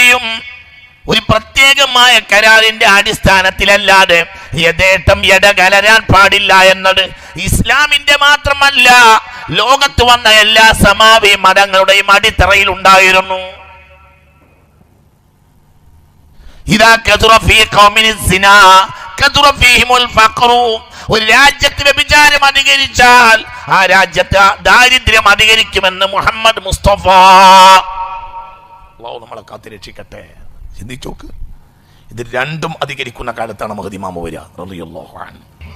കഴിയും ഒരു പ്രത്യേകമായ കരാറിന്റെ അടിസ്ഥാനത്തിലല്ലാതെ യഥേട്ടം ഇടകലരാൻ പാടില്ല എന്നത് ഇസ്ലാമിന്റെ മാത്രമല്ല. ലോകത്ത് വന്ന എല്ലാ സമാവി മതങ്ങളുടെയും അടിത്തറയിൽ ഉണ്ടായിരുന്നു. ഒരു രാജ്യത്ത് വ്യഭിചാരം അധികരിച്ചാൽ ആ രാജ്യത്ത് ദാരിദ്ര്യം അധികരിക്കുമെന്ന് മുഹമ്മദ് മുസ്തഫ അള്ളാഹു നമ്മളെ കാത്തി രക്ഷിക്കട്ടെ. ചിന്തിച്ചോക്ക് ഇത് രണ്ടും അധികരിക്കുന്ന കാലത്താണ് മഹദിമാമ വരിക.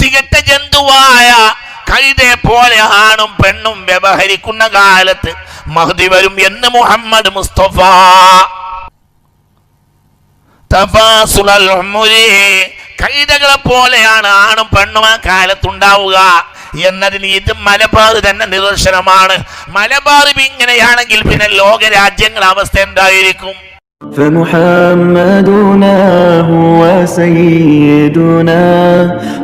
തികട്ട ജന്തുവായ കഴുതയെ പോലെ ആണും പെണ്ണും വ്യവഹരിക്കുന്ന കാലത്ത് മഹദി വരും എന്ന് മുഹമ്മദ് മുസ്തഫ. കഴുതകളെ പോലെയാണ് ആണും പെണ്ണും ആ കാലത്തുണ്ടാവുക. എന്നതിന് ഇത് മലബാർ തന്നെ നിദർശനമാണ് മലബാർ ഇങ്ങനെയാണെങ്കിൽ പിന്നെ ലോക രാജ്യങ്ങളുടെ അവസ്ഥ എന്തായിരിക്കും فمحمدنا هو سيدنا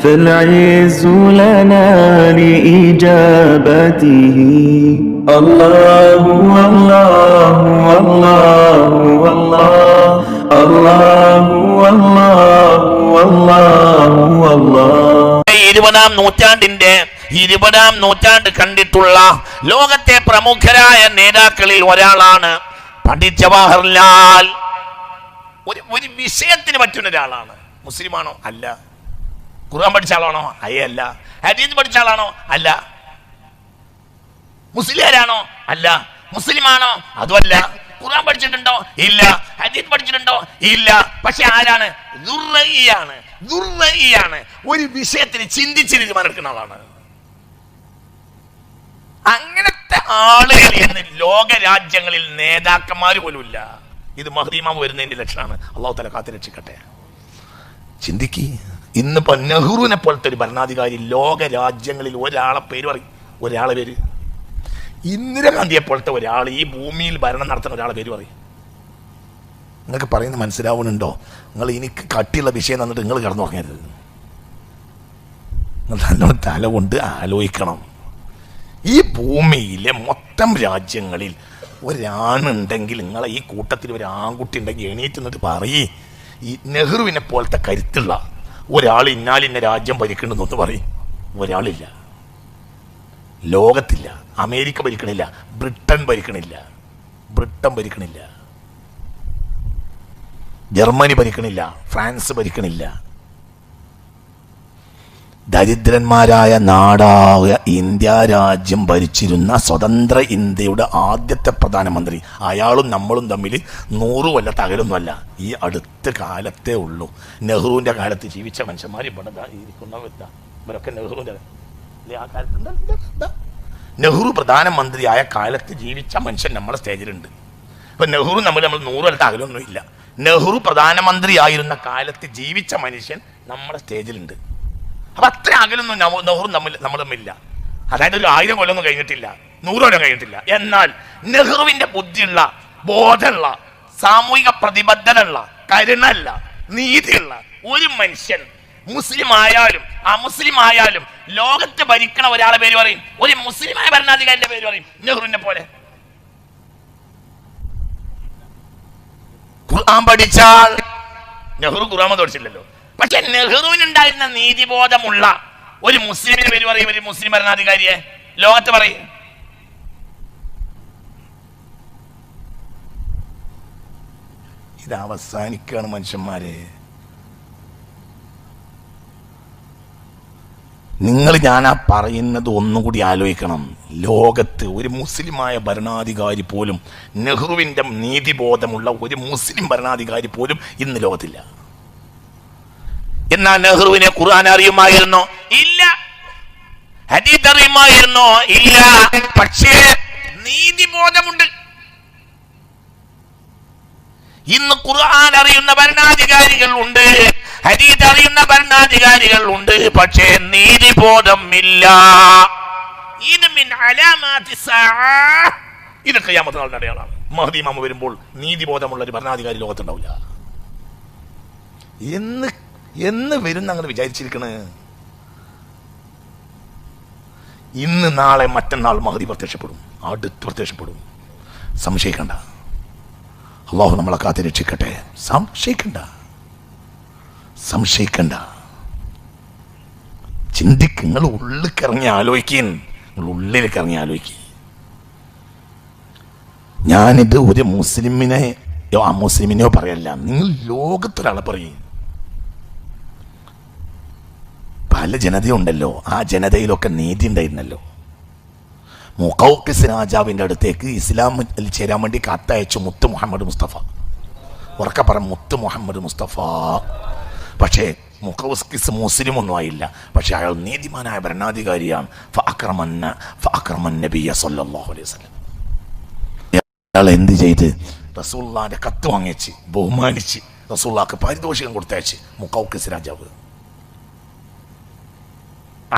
فالعز لنا لإجابته الله والله والله والله الله والله والله والله ഇരുപതാം നൂറ്റാണ്ടിന്റെ ഇരുപതാം നൂറ്റാണ്ട് കണ്ടിട്ടുള്ള ലോകത്തെ പ്രമുഖരായ നേതാക്കളിൽ ഒരാളാണ് പണ്ഡിറ്റ് ജവഹർലാൽ. ഒരു ഒരു വിഷയത്തിന് പറ്റുന്ന ഒരാളാണ്. മുസ്ലിമാണോ? അല്ല. ഖുർആൻ പഠിച്ച ആളാണോ? അയല്ല ഹദീസ് പഠിച്ച ആളാണോ? അല്ല. മുസ്ലിയാരാണോ? അല്ല. മുസ്ലിമാണോ? അതുമല്ല. ഖുർആൻ പഠിച്ചിട്ടുണ്ടോ? ഇല്ല. ഹദീസ് പഠിച്ചിട്ടുണ്ടോ? ഇല്ല. പക്ഷെ ആരാണ്? ദുർറയിയാണ് ദുർറയിയാണ് ഒരു വിഷയത്തിന് ചിന്തിച്ച് തീരുമാനമെടുക്കുന്ന ആളാണ്. അങ്ങനത്തെ ആളുകൾ എന്ന് ലോകരാജ്യങ്ങളിൽ നേതാക്കന്മാർ പോലും ഇല്ല ഇത് മഹദീമാവ് വരുന്നതിന്റെ ലക്ഷണമാണ്. അള്ളാഹു തല കാത്തി രക്ഷിക്കട്ടെ. ചിന്തിക്ക്. ഇന്നിപ്പോ നെഹ്റുവിനെ പോലത്തെ ഒരു ഭരണാധികാരി ലോകരാജ്യങ്ങളിൽ ഒരാളെ പേര് പറയും. ഒരാളെ പേര്. ഇന്ദിരാഗാന്ധിയെ പോലത്തെ ഒരാൾ ഈ ഭൂമിയിൽ ഭരണം നടത്തുന്ന ഒരാളെ പേര് പറയും. നിങ്ങൾക്ക് പറയുന്നത് മനസ്സിലാവുന്നുണ്ടോ? നിങ്ങൾ എനിക്ക് കട്ടിയുള്ള വിഷയം തന്നിട്ട് നിങ്ങൾ കിടന്നു തുടങ്ങരുത് നിങ്ങൾ തല കൊണ്ട് ആലോചിക്കണം. ഈ ഭൂമിയിലെ മൊത്തം രാജ്യങ്ങളിൽ ഒരാണുണ്ടെങ്കിൽ നിങ്ങളെ ഈ കൂട്ടത്തിൽ ഒരു ആൺകുട്ടി ഉണ്ടെങ്കിൽ എണീറ്റ് എന്നിട്ട് പറയേ. ഈ നെഹ്റുവിനെ പോലത്തെ കരുത്തുള്ള ഒരാൾ ഇന്നാലിന്ന രാജ്യം ഭരിക്കണമെന്നൊന്ന് പറയും. ഒരാളില്ല. ലോകത്തില്ല. അമേരിക്ക ഭരിക്കണില്ല. ബ്രിട്ടൻ ഭരിക്കണില്ല. ബ്രിട്ടൻ ഭരിക്കണില്ല. ജർമ്മനി ഭരിക്കണില്ല ഫ്രാൻസ് ഭരിക്കണില്ല. ദരിദ്രന്മാരായ നാടായ ഇന്ത്യ രാജ്യം ഭരിച്ചിരുന്ന സ്വതന്ത്ര ഇന്ത്യയുടെ ആദ്യത്തെ പ്രധാനമന്ത്രി. അയാളും നമ്മളും തമ്മിൽ നൂറ് കൊല്ലത്തെ അകലൊന്നുമല്ല ഈ അടുത്ത കാലത്തേ ഉള്ളൂ. നെഹ്റുവിന്റെ കാലത്ത് ജീവിച്ച മനുഷ്യന്മാർ ഇവിടെ ദാ ഇരിക്കുന്ന ഇതാ. ഇവരൊക്കെ നെഹ്റുവിന്റെ അല്ലേ? ആ കാലത്ത്? നെഹ്റു പ്രധാനമന്ത്രിയായ കാലത്ത് ജീവിച്ച മനുഷ്യൻ നമ്മളെ സ്റ്റേജിലുണ്ട്. അപ്പം നെഹ്റു നമ്മൾ നമ്മൾ നൂറ് കൊല്ലത്തെ അകലൊന്നും ഇല്ല നെഹ്റു പ്രധാനമന്ത്രിയായിരുന്ന കാലത്ത് ജീവിച്ച മനുഷ്യൻ നമ്മുടെ സ്റ്റേജിലുണ്ട്. അപ്പൊ അത്ര അകലൊന്നും നെഹ്റു തമ്മിൽ നമ്മൾ തമ്മിലില്ല. അതായത് ഒരു ആയിരം കൊല്ലമൊന്നും കഴിഞ്ഞിട്ടില്ല നൂറ് കൊല്ലം കഴിഞ്ഞിട്ടില്ല. എന്നാൽ നെഹ്റുവിന്റെ ബുദ്ധിയുള്ള ബോധമുള്ള സാമൂഹിക പ്രതിബദ്ധതയുള്ള കരുണല്ല നീതിയുള്ള ഒരു മനുഷ്യൻ മുസ്ലിം ആയാലും അമുസ്ലിം ആയാലും ലോകത്ത് ഭരിക്കണ ഒരാളെ പേര് പറയും. ഒരു മുസ്ലിമായ ഭരണാധികാരിന്റെ പേര് പറയും നെഹ്റുവിനെ പോലെ. ഖുർആൻ പഠിച്ചാൽ. നെഹ്റു ഖുർആൻ പഠിച്ചില്ലല്ലോ. പക്ഷെ നെഹ്റുവിനുണ്ടായിരുന്ന നീതിബോധമുള്ള ഒരു മുസ്ലിമിന് പേര് പറയും ഒരു മുസ്ലിം ഭരണാധികാരിയെ. ലോകത്ത് പറയും. ഇത് അവസാനിക്കുകയാണ് മനുഷ്യന്മാരെ. നിങ്ങൾ ഞാൻ ആ പറയുന്നത് ഒന്നും കൂടി ആലോചിക്കണം. ലോകത്ത് ഒരു മുസ്ലിമായ ഭരണാധികാരി പോലും നെഹ്റുവിന്റെ നീതിബോധമുള്ള ഒരു മുസ്ലിം ഭരണാധികാരി പോലും ഇന്ന് ലോകത്തില്ല. എന്നാൽ നെഹ്റുവിനെ ഖുർആൻ അറിയുമായിരുന്നോ? ഇല്ല. ഹദീദ് അറിയുമായിരുന്നോ? ഇല്ല. പക്ഷേ നീതിബോധമുണ്ട്. ഇന്ന് ഖുർആൻ അറിയുന്ന ഭരണാധികാരികൾ ഉണ്ട്. ഹദീദ് അറിയുന്ന ഭരണാധികാരികൾ ഉണ്ട് പക്ഷേ നീതിബോധം ഇല്ല. ഇതൊക്കെ ഞാൻ അലാമാതി അടയാളാണ് മഹദി മാമ വരുമ്പോൾ നീതിബോധമുള്ള ഒരു ഭരണാധികാരി ലോകത്തുണ്ടാവില്ല. എന്ന് എന്ന് വരുന്ന അങ്ങനെ വിചാരിച്ചിരിക്കണ്? ഇന്ന് നാളെ മറ്റന്നാൾ മഹദി പ്രത്യക്ഷപ്പെടും. അടുത്ത് പ്രത്യക്ഷപ്പെടും. സംശയിക്കണ്ട. അള്ളാഹു നമ്മളെ കാത്തിരക്ഷിക്കട്ടെ സംശയിക്കണ്ട. സംശയിക്കണ്ട. ചിന്തിക്ക് നിങ്ങൾ ഉള്ളിൽ ആലോചിക്കും നിങ്ങൾ ഉള്ളിലേക്ക് ഇറങ്ങി ആലോചിക്കും. ഞാനിത് ഒരു മുസ്ലിമിനെ ആ മുസ്ലിമിനെയോ പറയല്ല നിങ്ങൾ ലോകത്തൊരാളെ പറയും. പല ജനതയുണ്ടല്ലോ ആ ജനതയിലൊക്കെ നീതി ഉണ്ടായിരുന്നല്ലോ. മുഖൌക്കിസ് രാജാവിന്റെ അടുത്തേക്ക് ഇസ്ലാമിൽ ചേരാൻ വേണ്ടി കത്തയച്ചു മുത്ത് മുഹമ്മദ് മുസ്തഫ. ഉറക്കെ പറ മുത്ത് മുഹമ്മദ് മുസ്തഫ. പക്ഷേ മുഖവസ്കിസ് മുസ്ലിം ഒന്നും ആയില്ല പക്ഷേ അയാൾ നീതിമാനായ ഭരണാധികാരിയാണ്. ഫഅക്രമന്ന ഫഅക്രമൻ നബിയ സല്ലല്ലാഹു അലൈഹി വസല്ലം. അയാൾ എന്ത് ചെയ്ത്? റസൂള്ളാന്റെ കത്ത് വാങ്ങിച്ച് ബഹുമാനിച്ച് റസൂള്ളാക്ക് പാരിതോഷികം കൊടുത്തയച്ച് മുഖവസ് രാജാവ്.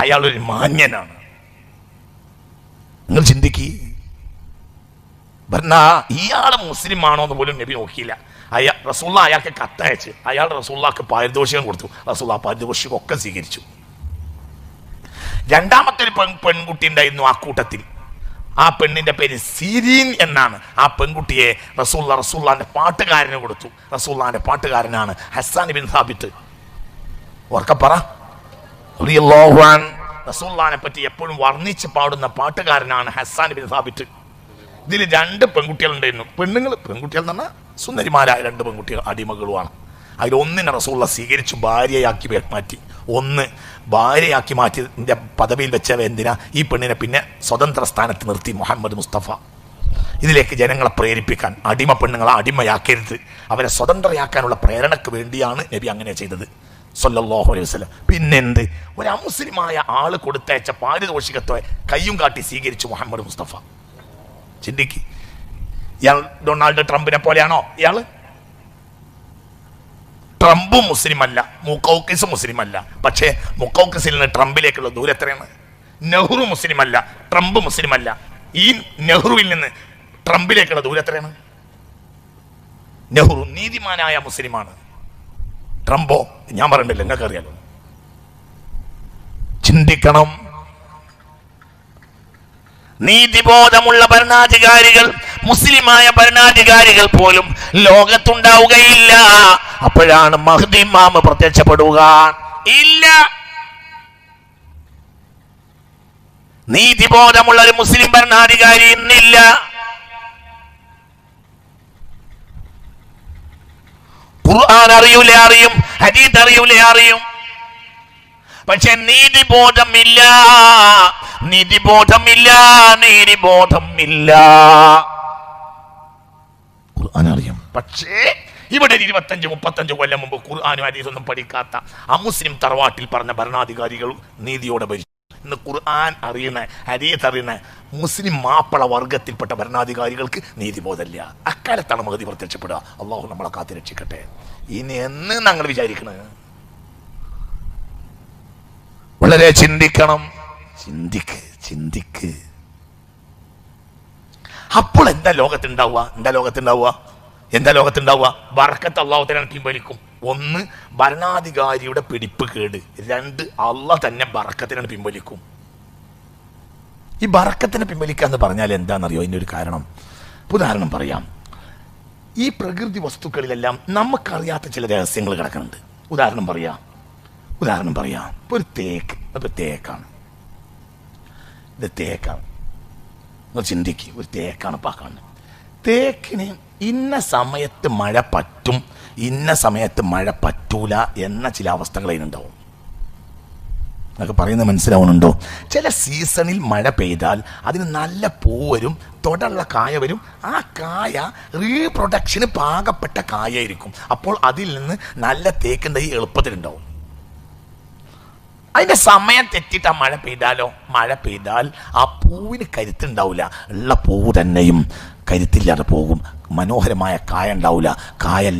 അയാളൊരു മാന്യനാണ് നിങ്ങൾ ചിന്തിക്കി ഭരണ ഇയാൾ മുസ്ലിം ആണോ എന്ന് പോലും നബി നോക്കിയില്ല. അയാൾ റസൂള്ള അയാൾക്ക് കത്തയച്ച്. അയാൾ റസൂള്ളക്ക് പാരിതോഷികം കൊടുത്തു. റസൂള്ള പാരിതോഷികം ഒക്കെ സ്വീകരിച്ചു. രണ്ടാമത്തെ ഒരു പെൺ പെൺകുട്ടി ഉണ്ടായിരുന്നു ആ കൂട്ടത്തിൽ. ആ പെണ്ണിന്റെ പേര് സിരീൻ എന്നാണ്. ആ പെൺകുട്ടിയെ റസൂള്ള റസൂള്ളാന്റെ പാട്ടുകാരന് കൊടുത്തു. റസൂള്ളാന്റെ പാട്ടുകാരനാണ് ഹസാൻ ബിൻ സാബിത്ത്. ഓർക്കപ്പറ റസൂള്ളാനെ പറ്റി എപ്പോഴും വർണിച്ച് പാടുന്ന പാട്ടുകാരനാണ് ഹസാൻ ബിൻ സാബിത്ത്. ഇതിൽ രണ്ട് പെൺകുട്ടികളുണ്ടായിരുന്നു. പെണ്ണുങ്ങൾ പെൺകുട്ടികൾ എന്ന് പറഞ്ഞാൽ സുന്ദരിമാരായ രണ്ട് പെൺകുട്ടികൾ അടിമകളുമാണ്. അതിലൊന്നിനെ റസൂള്ള സ്വീകരിച്ചു ഭാര്യയാക്കി മാറ്റി. ഒന്ന് ഭാര്യയാക്കി മാറ്റിന്റെ പദവിയിൽ വെച്ചവ എന്തിനാ? ഈ പെണ്ണിനെ പിന്നെ സ്വതന്ത്ര സ്ഥാനത്ത് നിർത്തി മുഹമ്മദ് മുസ്തഫ. ഇതിലേക്ക് ജനങ്ങളെ പ്രേരിപ്പിക്കാൻ അടിമ പെണ്ണുങ്ങളെ അടിമയാക്കരുത്. അവരെ സ്വതന്ത്രയാക്കാനുള്ള പ്രേരണക്ക് വേണ്ടിയാണ് നബി അങ്ങനെ ചെയ്തത്. സൊല്ലാഹു അലൈഹി വസല്ലം. പിന്നെന്ത്? ഒരു അമുസ്ലിമായ ആൾ കൊടുത്തയച്ച പാരിതോഷികത്തെ കയ്യും കാട്ടി സ്വീകരിച്ചു മുഹമ്മദ് മുസ്തഫ. ചിന്തിക്ക്. ഇയാൾ ഡൊണാൾഡ് ട്രംപിനെ പോലെയാണോ ഇയാൾ? ട്രംപ് മുസ്ലിമല്ല മുസ്ലിം അല്ല പക്ഷേ മുക്കൗക്കിസിൽ നിന്ന് ട്രംപിലേക്കുള്ള ദൂരം എത്രയാണ്? നെഹ്റു മുസ്ലിം അല്ല ട്രംപ് മുസ്ലിം അല്ല ഈ നെഹ്റുവിൽ നിന്ന് ട്രംപിലേക്കുള്ള ദൂരം എത്രയാണ്? നെഹ്റു നീതിമാനായ മുസ്ലിമാണ്. ട്രംപോ ഞാൻ പറഞ്ഞില്ല നിങ്ങൾക്ക് അറിയാലോ ചിന്തിക്കണം. നീതിബോധമുള്ള ഭരണാധികാരികൾ മുസ്ലിമായ ഭരണാധികാരികൾ പോലും ലോകത്തുണ്ടാവുകയില്ല. അപ്പോഴാണ് മഹ്ദി മാമ പ്രത്യക്ഷപ്പെടുക. ഇല്ല. നീതിബോധമുള്ള ഒരു മുസ്ലിം ഭരണാധികാരി ഇന്നില്ല. ഖുർആൻ അറിയൂലേ അറിയും ഹദീദ് അറിയൂലേ അറിയും. പക്ഷെ നീതിബോധമില്ല. നീതിബോധമില്ല നീതിബോധമില്ല. അറിയാം. പക്ഷേ ഇവിടെ ഇരുപത്തഞ്ച് മുപ്പത്തഞ്ച് കൊല്ലം മുമ്പ് ഖുർആാനും ഒന്നും പഠിക്കാത്ത അമുസ്ലിം തറവാട്ടിൽ പറഞ്ഞ ഭരണാധികാരികൾ നീതിയോടെ ഭരിച്ചു. ഇന്ന് ഖുർആൻ അറിയുന്ന ഹദീസ് അറിയുന്ന മുസ്ലിം മാപ്പള വർഗത്തിൽപ്പെട്ട ഭരണാധികാരികൾക്ക് നീതിബോധമില്ല. അക്കാലത്താണ് മഹതി പ്രത്യക്ഷപ്പെടുക. അള്ളാഹു നമ്മളെ കാത്തി രക്ഷിക്കട്ടെ. ഇനി എന്ന് ഞങ്ങൾ വിചാരിക്കണത് വളരെ ചിന്തിക്കണം. ചിന്തിക്ക് ചിന്തിക്ക്. അപ്പോൾ എന്താ ലോകത്തുണ്ടാവുക? എന്താ ലോകത്തുണ്ടാവുക? എന്താ ലോകത്തുണ്ടാവുക? ബർക്കത്ത് അള്ളാഹുത്തിനെ പിൻവലിക്കും ഒന്ന് ഭരണാധികാരിയുടെ പിടിപ്പ് കേട്. രണ്ട് അള്ളാഹ് തന്നെ ബർക്കത്തിനാണ് പിൻവലിക്കും. ഈ ബർക്കത്തിനെ പിൻവലിക്കുക എന്ന് പറഞ്ഞാൽ എന്താണെന്നറിയോ? അതിന്റെ ഒരു കാരണം. ഉദാഹരണം പറയാം. ഈ പ്രകൃതി വസ്തുക്കളിലെല്ലാം നമുക്കറിയാത്ത ചില രഹസ്യങ്ങൾ കിടക്കുന്നുണ്ട്. ഉദാഹരണം പറയാം. ഉദാഹരണം പറയാം. ഒരു തേക്ക്. അപ്പോൾ തേക്കാണ്. ഇത് തേക്കാണ്. ചിന്തിക്കുക ഒരു തേക്കാണ് പാക്കാണ്. തേക്കിന് ഇന്ന സമയത്ത് മഴ പറ്റും ഇന്ന സമയത്ത് മഴ പറ്റൂല എന്ന ചില അവസ്ഥകൾ അതിനുണ്ടാവും. എന്നൊക്കെ പറയുന്നത് മനസ്സിലാവുന്നുണ്ടോ? ചില സീസണിൽ മഴ പെയ്താൽ അതിന് നല്ല പൂ വരും തൊടുള്ള കായ വരും. ആ കായ റീപ്രൊഡക്ഷന് പാകപ്പെട്ട കായായിരിക്കും. അപ്പോൾ അതിൽ നിന്ന് നല്ല തേക്കുണ്ടായി എളുപ്പത്തിലുണ്ടാവും. അതിന്റെ സമയം തെറ്റിട്ട് ആ മഴ പെയ്താലോ? മഴ പെയ്താൽ ആ പൂവിന് കരുത്തുണ്ടാവില്ല ഉള്ള പൂവ് തന്നെയും കരുത്തില്ലാതെ പോകും. മനോഹരമായ കായ ഉണ്ടാവില്ല കായ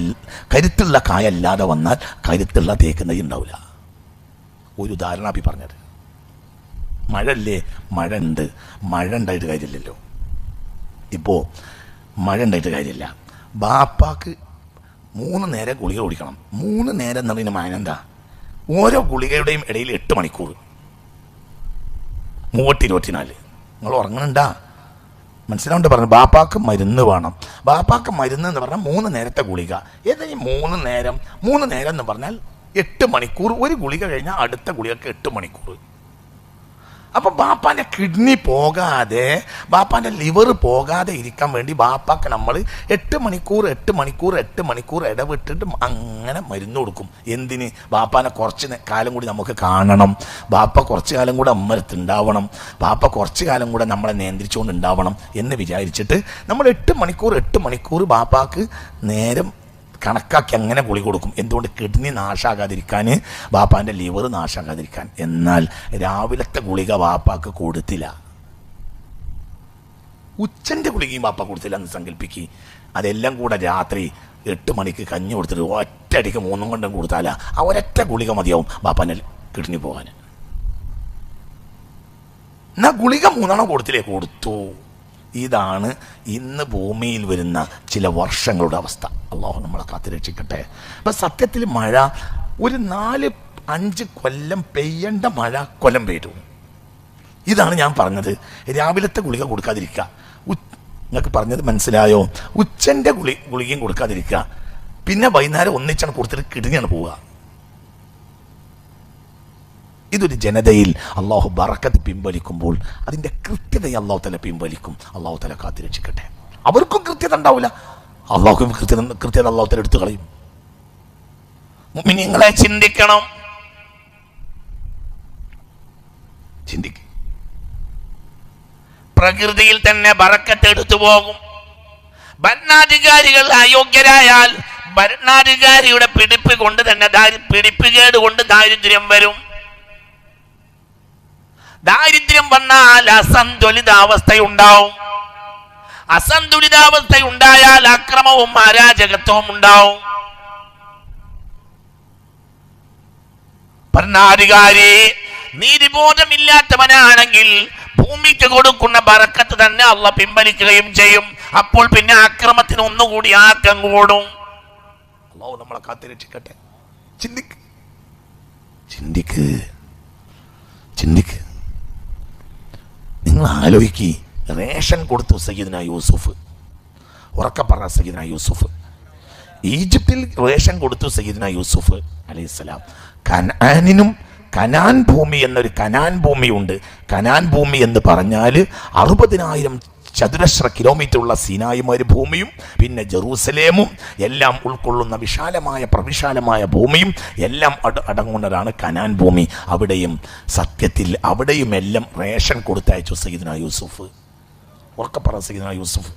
കരുത്തുള്ള കായ അല്ലാതെ വന്നാൽ കരുത്തുള്ള തേക്ക് ഉണ്ടാവില്ല ഒരു ഉദാഹരണം അഭി പറഞ്ഞത്. മഴ അല്ലേ മഴ ഉണ്ട് മഴ ഉണ്ടായിട്ട് കാര്യമില്ലല്ലോ. ഇപ്പോൾ മഴ ഉണ്ടായിട്ട് കാര്യമില്ല. ബാപ്പാക്ക് മൂന്ന് നേരം ഗുളിക കുടിക്കണം. മൂന്ന് നേരം എന്ന് പറയുന്ന എന്താ ഓരോ ഗുളികയുടെയും ഇടയിൽ എട്ട് മണിക്കൂർ. മൂവത്തി ഇരുപത്തിനാല് നിങ്ങൾ ഉറങ്ങണുണ്ടാ. മനസ്സിലാണ്ട് പറഞ്ഞു ബാപ്പാക്ക് മരുന്ന് വേണം. ബാപ്പാക്ക് മരുന്ന് എന്ന് പറഞ്ഞാൽ മൂന്ന് നേരത്തെ ഗുളിക. ഏതായി മൂന്ന് നേരം? മൂന്ന് നേരം എന്ന് പറഞ്ഞാൽ എട്ട് മണിക്കൂർ. ഒരു ഗുളിക കഴിഞ്ഞാൽ അടുത്ത ഗുളികക്ക് എട്ട് മണിക്കൂർ. അപ്പൊ ബാപ്പാന്റെ കിഡ്നി പോകാതെ ബാപ്പാന്റെ ലിവർ പോകാതെ ഇരിക്കാൻ വേണ്ടി ബാപ്പാക്ക് നമ്മൾ എട്ട് മണിക്കൂർ എട്ട് മണിക്കൂർ എട്ട് മണിക്കൂർ ഇടവിട്ടിട്ട് അങ്ങനെ മരുന്ന് കൊടുക്കും. എന്തിന്? ബാപ്പാനെ കുറച്ച് കാലം കൂടി നമുക്ക് കാണണം. ബാപ്പ കുറച്ച് കാലം കൂടെ അമ്മരത്ത് ഉണ്ടാവണം. ബാപ്പ കുറച്ച് കാലം കൂടെ നമ്മളെ നിയന്ത്രിച്ചുകൊണ്ട് ഉണ്ടാവണം എന്ന് വിചാരിച്ചിട്ട് നമ്മൾ എട്ട് മണിക്കൂർ എട്ട് മണിക്കൂർ ബാപ്പാക്ക് നേരം കണക്കാക്കി അങ്ങനെ ഗുളി കൊടുക്കും. എന്തുകൊണ്ട്? കിഡ്നി നാശാകാതിരിക്കാൻ ബാപ്പാന്റെ ലിവർ നാശാകാതിരിക്കാൻ. എന്നാൽ രാവിലത്തെ ഗുളിക ബാപ്പാക്ക് കൊടുത്തില്ല. ഉച്ചന്റെ ഗുളികയും ബാപ്പ കൊടുത്തില്ല എന്ന് സങ്കല്പിക്കുക അതെല്ലാം കൂടെ രാത്രി എട്ട് മണിക്ക് കഞ്ഞി കൊടുത്തിട്ട് ഒറ്റയടിക്ക് മൂന്നും കൊണ്ടും കൊടുത്താല ആ ഒരൊറ്റ ഗുളിക മതിയാവും ബാപ്പാന്റെ കിഡ്നി പോകാൻ എന്നാ ഗുളിക മൂന്നെണ്ണം കൊടുത്തില്ലേ കൊടുത്തു. ഇതാണ് ഇന്ന് ഭൂമിയിൽ വരുന്ന ചില വർഷങ്ങളുടെ അവസ്ഥ. അള്ളാഹു നമ്മളെ കാത്തുരക്ഷിക്കട്ടെ അപ്പം സത്യത്തിൽ മഴ ഒരു നാല് അഞ്ച് കൊല്ലം പെയ്യേണ്ട മഴ കൊല്ലം പെയ്തു. ഇതാണ് ഞാൻ പറഞ്ഞത്. രാവിലത്തെ ഗുളിക കൊടുക്കാതിരിക്കുക. നിങ്ങൾക്ക് പറഞ്ഞത് മനസ്സിലായോ? ഉച്ചന്റെ ഗുളി ഗുളികയും കൊടുക്കാതിരിക്കുക. പിന്നെ വൈകുന്നേരം ഒന്നിച്ചാണ് കൊടുത്തിട്ട് കിടുങ്ങിയാണ് പോവുക. ഇതൊരു ജനതയിൽ അള്ളാഹു ബറക്കത്ത് പിൻവലിക്കുമ്പോൾ അതിന്റെ കൃത്യതയെ അള്ളാഹു തല പിൻവലിക്കും. അള്ളാഹു തല കാത്തിരക്ഷിക്കട്ടെ അവർക്കും കൃത്യത ഉണ്ടാവില്ല. അള്ളാഹുക്കും കൃത്യത കൃത്യത അള്ളാഹു തല എടുത്തു കളയും. നിങ്ങളെ ചിന്തിക്കണം. ചിന്തിക്കും. പ്രകൃതിയിൽ തന്നെ ബറക്കത്ത് എടുത്തു പോകും. ഭരണാധികാരികൾ അയോഗ്യരായാൽ ഭരണാധികാരിയുടെ പിടിപ്പ് കൊണ്ട് തന്നെ പിടിപ്പ് പിടിപ്പുകേട് കൊണ്ട് ദാരിദ്ര്യം വരും. ദാരിദ്ര്യം വന്നാൽ അസന്തുലിതാവസ്ഥയുണ്ടാവും. അസന്തുലിതാവസ്ഥയുണ്ടായാൽ അക്രമവും അരാജകത്വവും ഉണ്ടാവും. ഭരണാധികാരി നീതിബോധമില്ലാത്തവനാണെങ്കിൽ ഭൂമിക്ക് കൊടുക്കുന്ന ബറക്കത്ത് തന്നെ അള്ള പിൻവലിക്കുകയും ചെയ്യും. അപ്പോൾ പിന്നെ അക്രമത്തിന് ഒന്നുകൂടി ആക്കം കൂടും. അള്ളാഹു നമ്മളെ കാത്തിരക്ഷിക്കട്ടെ. ചിന്തിക്ക്. ചിന്തിക്ക്. ചിന്തിക്ക്. ആലോചിക്ക്. റേഷൻ കൊടുത്തു സയ്യിദിന യൂസുഫ്. ഉറക്ക പറ സയ്യിദിന യൂസുഫ്. ഈജിപ്തിൽ റേഷൻ കൊടുത്തു സയ്യിദിന യൂസുഫ് അലൈഹിസ്സലാം. കനാനിനും കനാൻ ഭൂമി എന്നൊരു കനാൻ ഭൂമിയുണ്ട്. കനാൻ ഭൂമി എന്ന് പറഞ്ഞാൽ അറുപതിനായിരം ചതുരശ്ര കിലോമീറ്റർ ഉള്ള സീനായി മരുഭൂമിയും പിന്നെ ജെറൂസലേമും എല്ലാം ഉൾക്കൊള്ളുന്ന വിശാലമായ പ്രവിശാലമായ ഭൂമിയും എല്ലാം അട അടങ്ങുന്നതാണ് കനാൻ ഭൂമി. അവിടെയും സത്യത്തിൽ അവിടെയും എല്ലാം റേഷൻ കൊടുത്തയച്ചു സയ്യിദിന യൂസുഫ്. ഉറക്കപ്പറ സയ്യിദിന യൂസുഫ്.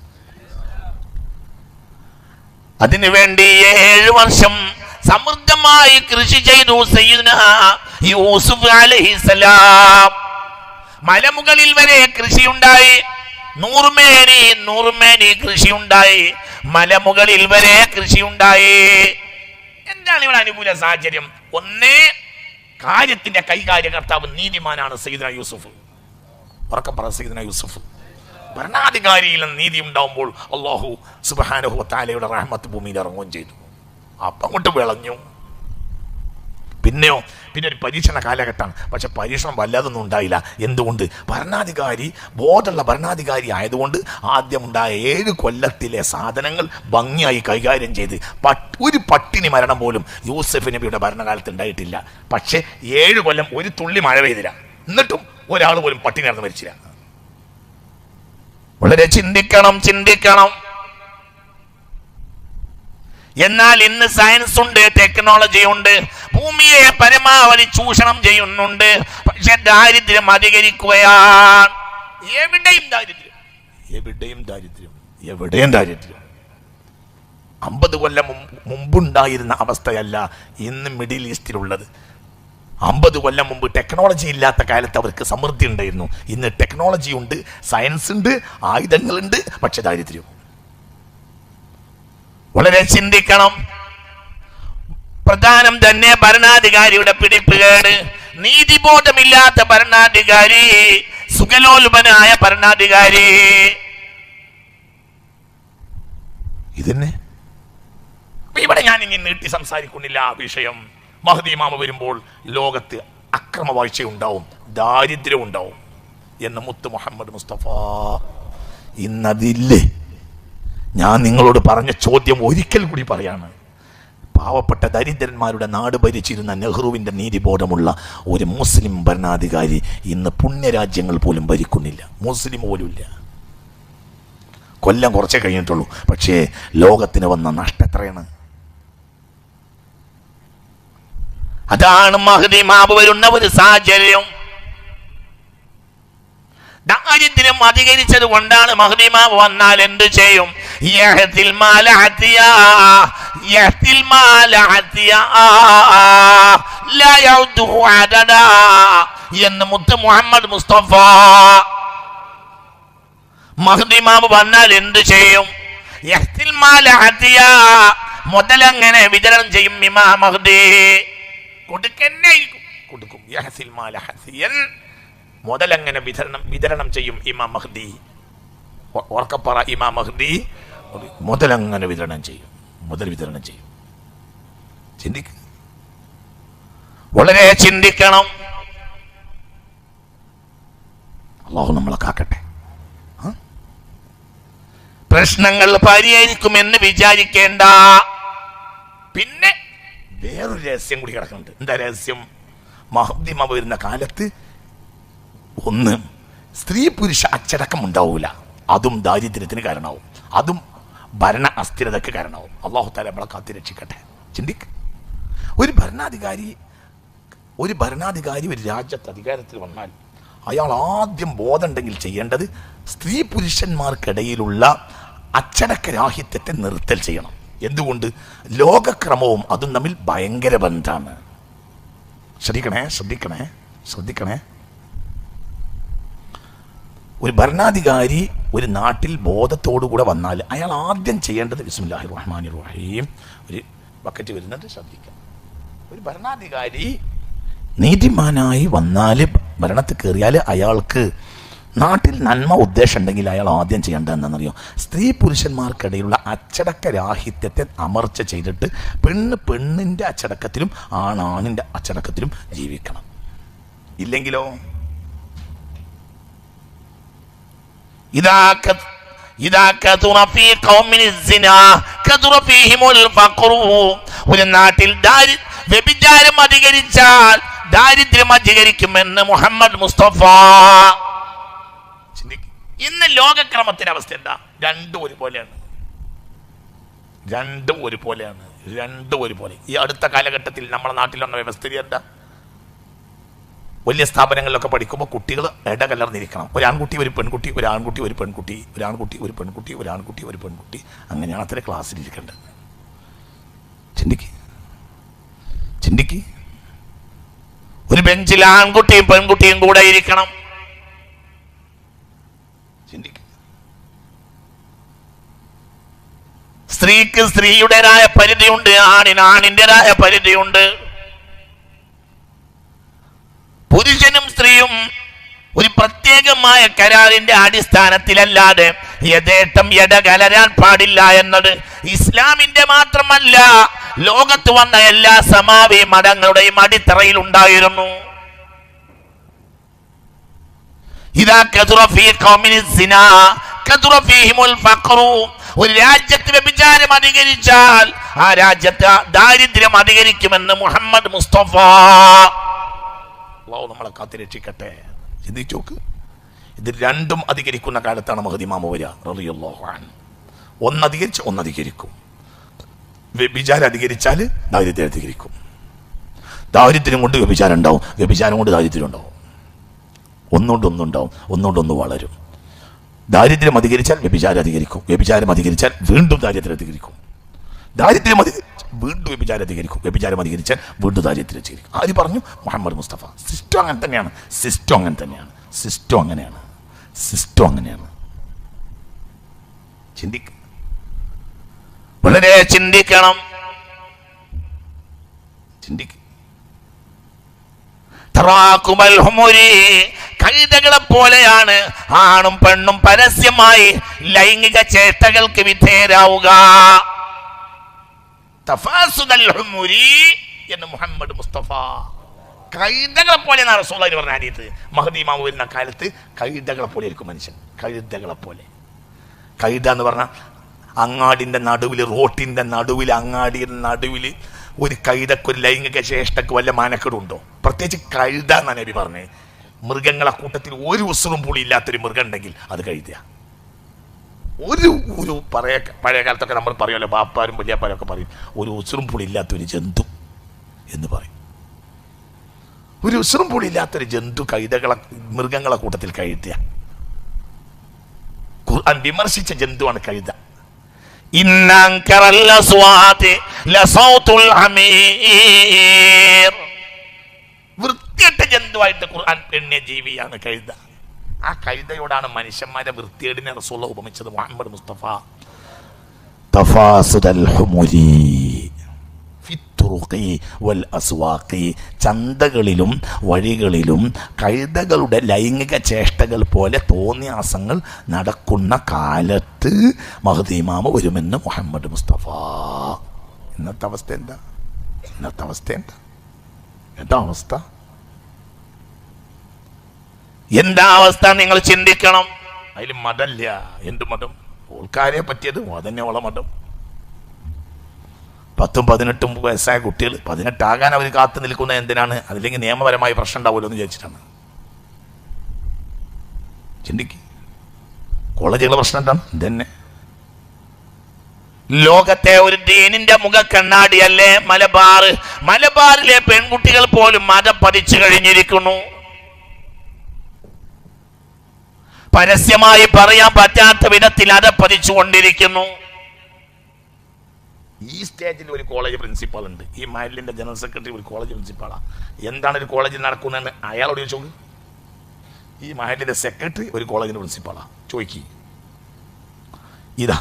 അതിനുവേണ്ടി ഏഴ് വർഷം സമൃദ്ധമായി കൃഷി ചെയ്തു സയ്യിദിന യൂസുഫ് അലഹിസലാം മലമുകളിൽ വരെ കൃഷിയുണ്ടായി. നൂറുമേനി നൂറുമേനി കൃഷിയുണ്ടായി. മലമുകളിൽ വരെ കൃഷി ഉണ്ടായി എന്താണ് ഇവിടെ അനുകൂല സാഹചര്യം? ഒന്നേ കാര്യത്തിന്റെ കൈകാര്യകർത്താവ് നീതിമാനാണ് സൈദന യൂസുഫ്. ഉറക്കം പറ സൈദന യൂസുഫ്. ഭരണാധികാരിയിൽ നീതി ഉണ്ടാവുമ്പോൾ അള്ളാഹു സുബാനുഹു താലയുടെ റഹ്മത്ത് ഭൂമിയിൽ ഇറങ്ങുകയും ചെയ്തു. അപ്പം അങ്ങോട്ട് വിളഞ്ഞു. പിന്നെയോ? പിന്നെ ഒരു പരീക്ഷണ കാലഘട്ടമാണ്. പക്ഷെ പരീക്ഷണം വല്ലാതൊന്നും ഉണ്ടായില്ല. എന്തുകൊണ്ട്? ഭരണാധികാരി ബോധമുള്ള ഭരണാധികാരി ആയതുകൊണ്ട് ആദ്യമുണ്ടായ ഏഴ് കൊല്ലത്തിലെ സാധനങ്ങൾ ഭംഗിയായി കൈകാര്യം ചെയ്ത് പട്ട് ഒരു പട്ടിണി മരണം പോലും യൂസഫ് നബിയുടെ ഭരണകാലത്ത് ഉണ്ടായിട്ടില്ല. പക്ഷേ ഏഴ് കൊല്ലം ഒരു തുള്ളി മഴ പെയ്തില്ല. എന്നിട്ടും ഒരാൾ പോലും പട്ടിണി നടന്ന് മരിച്ചില്ല. വളരെ ചിന്തിക്കണം ചിന്തിക്കണം. എന്നാൽ ഇന്ന് സയൻസ് ഉണ്ട് ടെക്നോളജി ഉണ്ട് ഭൂമിയെ പരമാവധി ചൂഷണം ചെയ്യുന്നുണ്ട്. പക്ഷെ ദാരിദ്ര്യം അധികരിക്കുകയാണ്. എവിടെയും ദാരിദ്ര്യം. എവിടെയും ദാരിദ്ര്യം. എവിടെയും ദാരിദ്ര്യം. അമ്പത് കൊല്ലം മുമ്പ് മുമ്പുണ്ടായിരുന്ന അവസ്ഥയല്ല ഇന്ന് മിഡിൽ ഈസ്റ്റിലുള്ളത് അമ്പത് കൊല്ലം മുമ്പ് ടെക്നോളജി ഇല്ലാത്ത കാലത്ത് അവർക്ക് സമൃദ്ധി ഉണ്ടായിരുന്നു. ഇന്ന് ടെക്നോളജി ഉണ്ട് സയൻസ് ഉണ്ട് ആയുധങ്ങളുണ്ട് പക്ഷെ ദാരിദ്ര്യം. വളരെ ചിന്തിക്കണം. പ്രധാനം തന്നെ ഭരണാധികാരിയുടെ പിടിപ്പുകേട്. നീതിബോധമില്ലാത്ത ഭരണാധികാരി സുഖലോലുപനായ ഭരണാധികാരി. ഇതന്നെ? ഇവിടെ ഞാൻ ഇനി നീട്ടി സംസാരിക്കുന്നില്ല ആ വിഷയം. മഹദീമാമ വരുമ്പോൾ ലോകത്ത് അക്രമവാഴ്ച ഉണ്ടാവും ദാരിദ്ര്യം ഉണ്ടാവും എന്ന് മുത്ത് മുഹമ്മദ് മുസ്തഫ ഇന്നതില്ലേ? ഞാൻ നിങ്ങളോട് പറഞ്ഞ ചോദ്യം ഒരിക്കൽ കൂടി പറയാണ്. പാവപ്പെട്ട ദരിദ്രന്മാരുടെ നാട് ഭരിച്ചിരുന്ന നെഹ്റുവിന്റെ നീതിബോധമുള്ള ഒരു മുസ്ലിം ഭരണാധികാരി ഇന്ന് പുണ്യരാജ്യങ്ങൾ പോലും ഭരിക്കുന്നില്ല. മുസ്ലിം പോലും ഇല്ല. കൊല്ലം കുറച്ചേ കഴിഞ്ഞിട്ടുള്ളൂ. പക്ഷേ ലോകത്തിന് വന്ന നഷ്ടം എത്രയാണ്? അതാണ് മഹദി മാബ് വരുന്ന ഒരു സാഹചര്യം. ദാരിദ്ര്യം അധികരിച്ചത് കൊണ്ടാണ് മഹദിമാവ് വന്നാൽ എന്ത് ചെയ്യും? എന്ന് മുത്ത് മുഹമ്മദ് മുസ്തഫ. മഹദിമാവ് വന്നാൽ എന്ത് ചെയ്യും? മുതലങ്ങനെ വിതരണം ചെയ്യും ഇമാ കൊടുക്കും. മുതലങ്ങനെ വിതരണം വിതരണം ചെയ്യും ഇമാം മഹ്ദി? ഓർക്കപ്പറ ഇമാം മഹ്ദി. മുതലങ്ങനെ വിതരണം ചെയ്യും? മുതൽ വിതരണം ചെയ്യും. ചിന്തിക്ക. വളരെ ചിന്തിക്കണം. അള്ളാഹു നമ്മളെ കാക്കട്ടെ. പ്രശ്നങ്ങൾ പരിഹരിക്കുമെന്ന് വിചാരിക്കേണ്ട. പിന്നെ വേറൊരു രഹസ്യം കൂടി കിടക്കുന്നുണ്ട്. എന്താ രഹസ്യം? മഹദ്ദിമ വരുന്ന കാലത്ത് ഒന്ന് സ്ത്രീ പുരുഷ അച്ചടക്കം ഉണ്ടാവൂല അതും ദാരിദ്ര്യത്തിന് കാരണമാവും. അതും ഭരണ അസ്ഥിരതയ്ക്ക് കാരണമാവും. അള്ളാഹു താല നമ്മളെ കാത്തി രക്ഷിക്കട്ടെ. ചിന്തിക്ക്. ഒരു ഭരണാധികാരി ഒരു ഭരണാധികാരി ഒരു രാജ്യത്ത് അധികാരത്തിൽ വന്നാൽ അയാൾ ആദ്യം ബോധമുണ്ടെങ്കിൽ ചെയ്യേണ്ടത് സ്ത്രീ പുരുഷന്മാർക്കിടയിലുള്ള അച്ചടക്കരാഹിത്യത്തെ നിർത്തൽ ചെയ്യണം. എന്തുകൊണ്ട്? ലോകക്രമവും അതും തമ്മിൽ ഭയങ്കര ബന്ധമാണ്. ശ്രദ്ധിക്കണേ ശ്രദ്ധിക്കണേ ശ്രദ്ധിക്കണേ. ഒരു ഭരണാധികാരി ഒരു നാട്ടിൽ ബോധത്തോടുകൂടെ വന്നാൽ അയാൾ ആദ്യം ചെയ്യേണ്ടത് ബിസ്മില്ലാഹി റഹ്മാൻ റഹീം. ഒരു ബക്കറ്റ് വരുന്നത് ശ്രദ്ധിക്കാം ഒരു ഭരണാധികാരി നീതിമാനായി വന്നാൽ ഭരണത്തിൽ കയറിയാൽ അയാൾക്ക് നാട്ടിൽ നന്മ ഉദ്ദേശം ഉണ്ടെങ്കിൽ അയാൾ ആദ്യം ചെയ്യേണ്ടത് എന്താണെന്നറിയോ സ്ത്രീ പുരുഷന്മാർക്കിടയിലുള്ള അച്ചടക്ക രാഹിത്യത്തെ അമർച്ച ചെയ്തിട്ട് പെണ്ണ് പെണ്ണിന്റെ അച്ചടക്കത്തിലും ആണാണിന്റെ അച്ചടക്കത്തിലും ജീവിക്കണം. ഇല്ലെങ്കിലോ? ഇതാക്ക ഒരു നാട്ടിൽ വ്യഭിചാരം അധികരിച്ചാൽ ദാരിദ്ര്യം അധികരിക്കുമെന്ന് മുഹമ്മദ് മുസ്തഫ. ഇന്ന് ലോകക്രമത്തിന്റെ അവസ്ഥ എന്താ? രണ്ടും ഒരുപോലെയാണ്. രണ്ടും ഒരുപോലെയാണ്. രണ്ടും ഒരുപോലെ. ഈ അടുത്ത കാലഘട്ടത്തിൽ നമ്മുടെ നാട്ടിൽ വന്ന വ്യവസ്ഥിതി എന്താ? വലിയ സ്ഥാപനങ്ങളിലൊക്കെ പഠിക്കുമ്പോൾ കുട്ടികൾ ഇടകലർന്നിരിക്കണം. ഒരു ആൺകുട്ടി ഒരു പെൺകുട്ടി ഒരു ആൺകുട്ടി ഒരു പെൺകുട്ടി ഒരു ആൺകുട്ടി ഒരു പെൺകുട്ടി ഒരു ആൺകുട്ടി ഒരു പെൺകുട്ടി. അങ്ങനെയാണ് അത്ര ക്ലാസ്സിലിരിക്കേണ്ടത് ചിന്തിക്ക്. ചിന്തിക്ക്. ഒരു ബെഞ്ചിൽ ആൺകുട്ടിയും പെൺകുട്ടിയും കൂടെ ഇരിക്കണം. സ്ത്രീക്ക് സ്ത്രീയുടേതായ പരിധിയുണ്ട് ആണിന് ആണിന്റെതായ പരിധിയുണ്ട്. പുരുഷനും സ്ത്രീയും ഒരു പ്രത്യേകമായ കരാറിന്റെ അടിസ്ഥാനത്തിലല്ലാതെ യഥേട്ടം ഇടകലരാൻ പാടില്ല എന്നത് ഇസ്ലാമിന്റെ മാത്രമല്ല. ലോകത്ത് വന്ന എല്ലാ സമാവി മതങ്ങളുടെയും അടിത്തറയിൽ ഉണ്ടായിരുന്നു. ഇതാ കതുറ ഫീ ഖൗമിനി സിനാ കതുറ ഫീഹിമുൽ ഒരു രാജ്യത്ത് വ്യഭിചാരം അധികരിച്ചാൽ ആ രാജ്യത്ത് ദാരിദ്ര്യം അധികരിക്കുമെന്ന് മുഹമ്മദ് മുസ്തഫ അള്ളാഹു നമ്മളെ കാത്തി രക്ഷിക്കട്ടെ. ചിന്തിച്ചു നോക്ക് ഇത് രണ്ടും അധികരിക്കുന്ന കാലത്താണ് മഹദിമാമ വരിക റളിയല്ലാഹു അൻഹു. ഒന്ന് അധികരിച്ച് ഒന്ന് അധികരിക്കും വ്യഭിചാരം അധികരിച്ചാൽ ദാരിദ്ര്യം അധികരിക്കും. ദാരിദ്ര്യം കൊണ്ട് വ്യഭിചാരം ഉണ്ടാവും. വ്യഭിചാരം കൊണ്ട് ദാരിദ്ര്യം ഉണ്ടാവും. ഒന്നുകൊണ്ട് ഒന്നുണ്ടാവും. ഒന്നുകൊണ്ട് ഒന്ന് വളരും. ദാരിദ്ര്യം അധികരിച്ചാൽ വ്യഭിചാരം അധികരിക്കും. വ്യഭിചാരം അധികരിച്ചാൽ വീണ്ടും ദാരിദ്ര്യം അധികരിക്കും. ദാരിദ്ര്യം അധികരിച്ചാൽ വീണ്ടും വ്യഭിചാരം അധികരിക്കും. വ്യഭിചാരം അധികരിച്ചാൽ വീണ്ടും ദാരിദ്ര്യം അധികരിക്കും ആര് പറഞ്ഞു? മുഹമ്മദ് മുസ്തഫ. സിസ്റ്റം അങ്ങനെ തന്നെയാണ്. സിസ്റ്റം അങ്ങനെ തന്നെയാണ്. സിസ്റ്റം അങ്ങനെയാണ്. സിസ്റ്റം അങ്ങനെയാണ്. ചിന്തിക്ക. വളരെ ചിന്തിക്കണം. ചിന്തിക്ക. കഴുതകളെ പോലെയാണ് ആണും പെണ്ണും പരസ്യമായി ലൈംഗിക ചേട്ടകൾക്ക് വിധേയരാവുക. എന്ന് മുഹമ്മദ് മുസ്തഫ. കഴുതകളെ പോലെ റസൂലി പറഞ്ഞ അരീത്ത് മഹദീമാവ് വരുന്ന കാലത്ത് കഴുതകളെ പോലെ ആയിരിക്കും മനുഷ്യൻ. കഴുതകളെ പോലെ. കൈത എന്ന് പറഞ്ഞാൽ അങ്ങാടിന്റെ നടുവിൽ റോട്ടിന്റെ നടുവിൽ അങ്ങാടിയുടെ നടുവിൽ ഒരു കൈതക്ക് ഒരു ലൈംഗിക ചേഷ്ടക്ക് വല്ല മാനക്കേടുണ്ടോ പ്രത്യേകിച്ച് കഴുത എന്നാണ് നബി പറഞ്ഞത്. മൃഗങ്ങളെ കൂട്ടത്തിൽ ഒരു ഉസുറും പുളി ഇല്ലാത്തൊരു മൃഗം ഉണ്ടെങ്കിൽ അത് കഴുതുക ഒരു ഒരു പഴയ പഴയ കാലത്തൊക്കെ നമ്മൾ പറയുമല്ലോ ബാപ്പാരും വലിയപ്പാരും ഒക്കെ പറയും ഒരു ഉസുറും പുളി ഇല്ലാത്തൊരു ജന്തു എന്ന് പറയും. ഒരു ഉസുറും പുളി ഇല്ലാത്തൊരു ജന്തു കൈതകളെ മൃഗങ്ങളെ കൂട്ടത്തിൽ കഴുതുക ഖുർആൻ വിമർശിച്ച ജന്തുവാണ് കഴുത വൃത്തിയട്ട ജന്തുവായിട്ട് ഖുർആൻ പെണ്ണ ജീവിയാണ് കഴുത ആ കഴുതയോടാണ് മനുഷ്യന്മാരെ വൃത്തിയേടിനെ റസൂള്ള ഉപമിച്ചത് മുഹമ്മദ് മുസ്തഫ. ചന്തകളിലും വഴികളിലും കഴുതകളുടെ ലൈംഗിക ചേഷ്ടകൾ പോലെ തോന്നിയാസങ്ങൾ നടക്കുന്ന കാലത്ത് മഹദീമാമ വരുമെന്ന് മുഹമ്മദ് മുസ്തഫ. ഇന്നത്തെ അവസ്ഥ എന്താ? ഇന്നത്തെ അവസ്ഥ എന്താ? എന്താ അവസ്ഥ? എന്താ അവസ്ഥ നിങ്ങൾ ചിന്തിക്കണം? അതിൽ മതല്ല. എന്ത് മതം? ഓൾക്കാരെ പറ്റിയത് അതന്നെ ഉള്ള മതം. പത്തും പതിനെട്ടും വയസ്സായ കുട്ടികൾ പതിനെട്ടാകാൻ അവർ കാത്തു നിൽക്കുന്ന എന്തിനാണ്? അതില്ലെങ്കിൽ നിയമപരമായ പ്രശ്നം ഉണ്ടാവുമല്ലോ എന്ന് ചോദിച്ചിട്ടാണ് ചിന്തിക്ക്. കോളേജുകളുടെ പ്രശ്നം എന്താണ്? ഇതന്നെ. ലോകത്തെ ഒരു ദീനിന്റെ മുഖ കണ്ണാടിയല്ലേ മലബാർ? മലബാറിലെ പെൺകുട്ടികൾ പോലും മതം പതിച്ചു കഴിഞ്ഞിരിക്കുന്നു. പരസ്യമായി പറയാൻ പറ്റാത്ത വിധത്തിൽ അത് പതിച്ചുകൊണ്ടിരിക്കുന്നു. ഈ സ്റ്റേജിൽ ഒരു കോളേജ് പ്രിൻസിപ്പാൾ ഉണ്ട്. ഈ മഹലിന്റെ ജനറൽ സെക്രട്ടറി ഒരു കോളേജ് പ്രിൻസിപ്പാളാ എന്താണ് ഒരു കോളേജിൽ നടക്കുന്നതെന്ന് അയാളോട് ചോദിച്ചു ഈ മഹലിന്റെ സെക്രട്ടറി ഒരു കോളേജിന്റെ പ്രിൻസിപ്പാളാ ചോയ്ക്ക് ഇതാ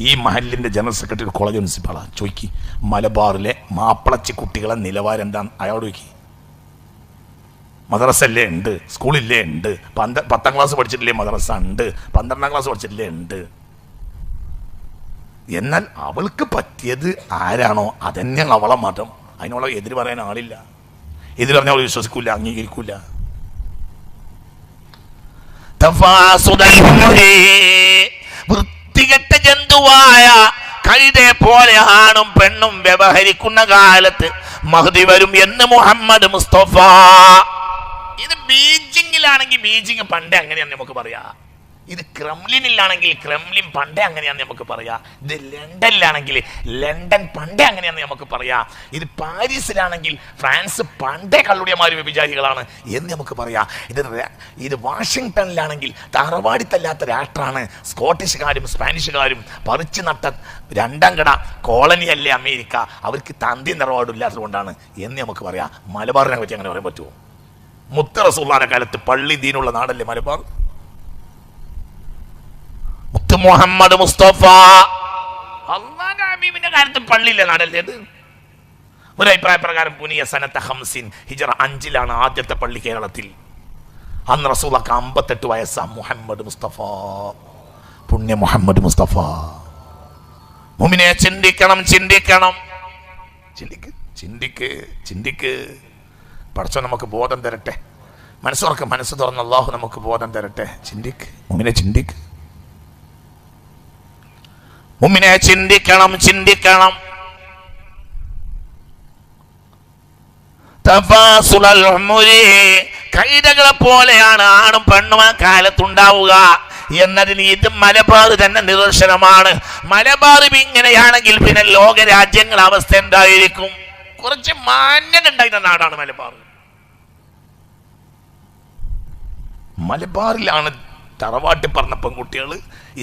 ഈ മഹലിന്റെ ജനറൽ സെക്രട്ടറി കോളേജ് പ്രിൻസിപ്പാളാ ചോയ്ക്ക് മലബാറിലെ മാപ്പിളച്ചി കുട്ടികളെ നിലവാരം എന്താണ് അയാളോട് ചോദിക്കി. മദ്രസ അല്ലേ ഉണ്ട് സ്കൂളില്ലേ ഉണ്ട് പന്ത പത്താം ക്ലാസ് പഠിച്ചിട്ടില്ലേ മദ്രസ ഉണ്ട് പന്ത്രണ്ടാം ക്ലാസ് പഠിച്ചിട്ടില്ലേ ഉണ്ട്. എന്നാൽ അവൾക്ക് പറ്റിയത് ആരാണോ അതന്നെ അവളെ മതം. അതിനുള്ള എതിര് പറയാൻ ആളില്ല. എതിര് പറഞ്ഞാൽ അവൾ വിശ്വസിക്കൂല അംഗീകരിക്കൂല. വൃത്തികെട്ട ജന്തുവായ കഴുതെ പോലെ ആണും പെണ്ണും വ്യവഹരിക്കുന്ന കാലത്ത് മഹദി വരും എന്ന് മുഹമ്മദ് മുസ്തഫ. ഇത് ബീജിങ്ങിലാണെങ്കിൽ ബീജിങ് പണ്ടേ അങ്ങനെയാണ് നമുക്ക് പറയാ. ഇത് ക്രെംലിനിലാണെങ്കിൽ ക്രെംലിൻ പണ്ടേ അങ്ങനെയാണെന്ന് നമുക്ക് പറയാം. ഇത് ലണ്ടനിലാണെങ്കിൽ ലണ്ടൻ പണ്ടേ അങ്ങനെയാണെന്ന് നമുക്ക് പറയാം. ഇത് പാരീസിലാണെങ്കിൽ ഫ്രാൻസ് പണ്ടേ കള്ളുടിയമാര് വ്യഭിചാരികളാണ് എന്ന് നമുക്ക് പറയാം. ഇത് ഇത് വാഷിങ്ടണിലാണെങ്കിൽ തറവാടിത്തല്ലാത്ത രാഷ്ട്രമാണ് സ്കോട്ടിഷുകാരും സ്പാനിഷുകാരും പറിച്ചു നട്ട രണ്ടാം കട കോളനിയല്ലേ അമേരിക്ക. അവർക്ക് തന്തി നിറവാടില്ലാത്തതുകൊണ്ടാണ് എന്ന് നമുക്ക് പറയാം. മലബാറിനെ പറ്റി അങ്ങനെ പറയാൻ പറ്റുമോ? മുത്ത റസൂള്ളാന്റെ കാലത്ത് പള്ളി ദീനുള്ള നാടല്ലേ മലബാർ? മുത്ത് മുഹമ്മദ് മുസ്തഫ. അള്ളാഹ് ഹബീബിന്റെ കാലത്ത് പള്ളിയിലെ നാടല്ലേ ഇത് ഒരു അഭിപ്രായ പ്രകാരം പുനിയ സനത്ത ഹംസിൻ ഹിജറ അഞ്ചിലാണ് ആദ്യത്തെ പള്ളി കേരളത്തിൽ. അന്ന് റസൂലക്ക് അമ്പത്തെട്ട് വയസ്സാ മുഹമ്മദ് മുസ്തഫ. പുണ്യ മുഹമ്മദ് മുസ്തഫ. മുമിനെ ചിന്തിക്കണം ചിന്തിക്കണം. ചിന്തിക്ക് ചിന്തിക്ക് ചിന്തിക്ക്. പഠിച്ചോ നമുക്ക് ബോധം തരട്ടെ. മനസ്സുറക്ക് മനസ്സ് തുറന്ന അള്ളാഹു നമുക്ക് ബോധം തരട്ടെ. ചിന്തിക്ക്. ഉമ്മിനെ ചിന്തിക്ക്. മുമ്മിനെ ചിന്തിക്കണം ചിന്തിക്കണം. കൈതകളെ പോലെയാണ് ആണും പെണ്ണും ആ കാലത്തുണ്ടാവുക എന്നതിന് ഇത് മലബാർ തന്നെ നിദർശനമാണ്. മലബാർ ഇങ്ങനെയാണെങ്കിൽ പിന്നെ ലോക രാജ്യങ്ങളുടെ അവസ്ഥ എന്തായിരിക്കും? കുറച്ച് മാന്യത ഉണ്ടായിരുന്ന നാടാണ് മലബാർ. മലബാറിലാണ് തറവാട്ടി പറഞ്ഞ പെൺകുട്ടികൾ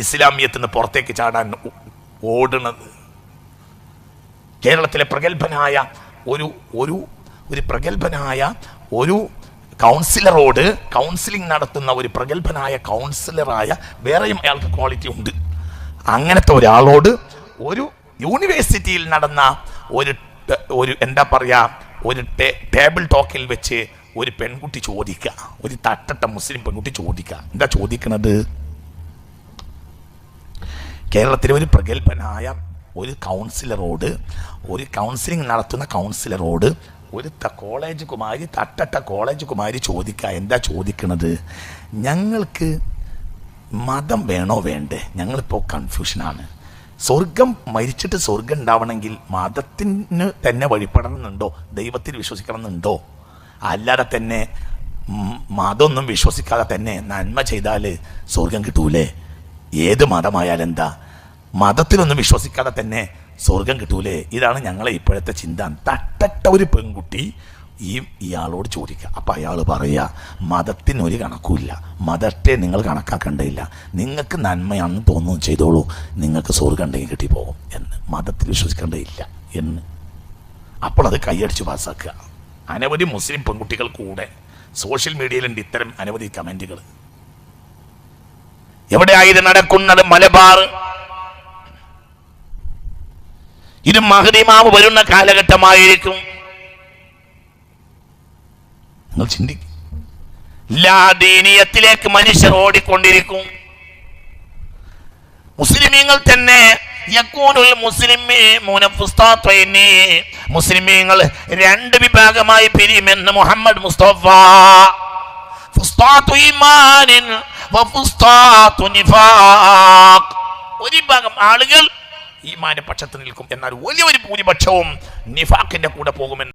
ഇസ്ലാമിയത്തിന് പുറത്തേക്ക് ചാടാൻ ഓടുന്നത്. കേരളത്തിലെ പ്രഗത്ഭനായ ഒരു ഒരു ഒരു പ്രഗത്ഭനായ ഒരു കൗൺസിലറോട് കൗൺസിലിംഗ് നടത്തുന്ന ഒരു പ്രഗത്ഭനായ കൗൺസിലറായ വേറെയും അയാൾക്ക് ക്വാളിറ്റി ഉണ്ട്. അങ്ങനത്തെ ഒരാളോട് ഒരു യൂണിവേഴ്സിറ്റിയിൽ നടന്ന ഒരു ഒരു എന്താ പറയാ ഒരു ടേബിൾ ടോക്കിൽ വെച്ച് ഒരു പെൺകുട്ടി ചോദിക്കുക ഒരു തട്ടട്ട മുസ്ലിം പെൺകുട്ടി ചോദിക്കുക എന്താ ചോദിക്കണത്? കേരളത്തിലെ ഒരു പ്രഗത്ഭനായ ഒരു കൗൺസിലറോട് ഒരു കൗൺസിലിംഗ് നടത്തുന്ന കൗൺസിലറോട് ഒരു കോളേജ് കുമാരി തട്ടട്ട കോളേജ് കുമാരി ചോദിക്കുക എന്താ ചോദിക്കണത്? ഞങ്ങൾക്ക് മതം വേണോ വേണ്ടേ? ഞങ്ങളിപ്പോൾ കൺഫ്യൂഷനാണ് സ്വർഗം മരിച്ചിട്ട് സ്വർഗം ഉണ്ടാവണമെങ്കിൽ മതത്തിന് തന്നെ വഴിപ്പെടണമെന്നുണ്ടോ ദൈവത്തിൽ വിശ്വസിക്കണമെന്നുണ്ടോ? അല്ലാതെ തന്നെ മതമൊന്നും വിശ്വസിക്കാതെ തന്നെ നന്മ ചെയ്താൽ സ്വർഗം കിട്ടൂലേ? ഏത് മതമായാലും എന്താ? മതത്തിലൊന്നും വിശ്വസിക്കാതെ തന്നെ സ്വർഗം കിട്ടൂലേ? ഇതാണ് ഞങ്ങളെ ഇപ്പോഴത്തെ ചിന്ത. തട്ടട്ട ഒരു പെൺകുട്ടി ഈ ഇയാളോട് ചോദിക്കുക. അപ്പം അയാൾ പറയുക മതത്തിനൊരു കണക്കുമില്ല. മതത്തെ നിങ്ങൾ കണക്കാക്കേണ്ടതില്ല. നിങ്ങൾക്ക് നന്മയാണെന്ന് തോന്നുന്നു ചെയ്തോളൂ. നിങ്ങൾക്ക് സ്വർഗം ഉണ്ടെങ്കിൽ കിട്ടിപ്പോകും. എന്ന്. മതത്തിൽ വിശ്വസിക്കേണ്ടതില്ല എന്ന്. അപ്പോൾ അത് കൈയടിച്ച് പാസ്സാക്കുക. അനവധി മുസ്ലിം പെൺകുട്ടികൾ കൂടെ സോഷ്യൽ മീഡിയയിലുണ്ട് ഇത്തരം അനവധി കമന്റുകൾ എവിടെയായത് നടക്കുന്നത് മലബാർ? ഇത് മഹദിമാവ് വരുന്ന കാലഘട്ടമായിരിക്കും. നിങ്ങൾ ചിന്തിക്കും ലാദീനീയത്തിലേക്ക് മനുഷ്യർ ഓടിക്കൊണ്ടിരിക്കും മുസ്ലിമീങ്ങൾ തന്നെ. മുസ്ലിമീങ്ങൾ രണ്ട് വിഭാഗമായി പിരിയുമെന്ന് മുഹമ്മദ് മുസ്തഫ. ഒരു വിഭാഗം ആളുകൾ ഈമാന്റെ പക്ഷത്ത് നിൽക്കും എന്നാൽ വലിയൊരു ഭൂരിപക്ഷവും നിഫാക്കിന്റെ കൂടെ പോകുമെന്ന്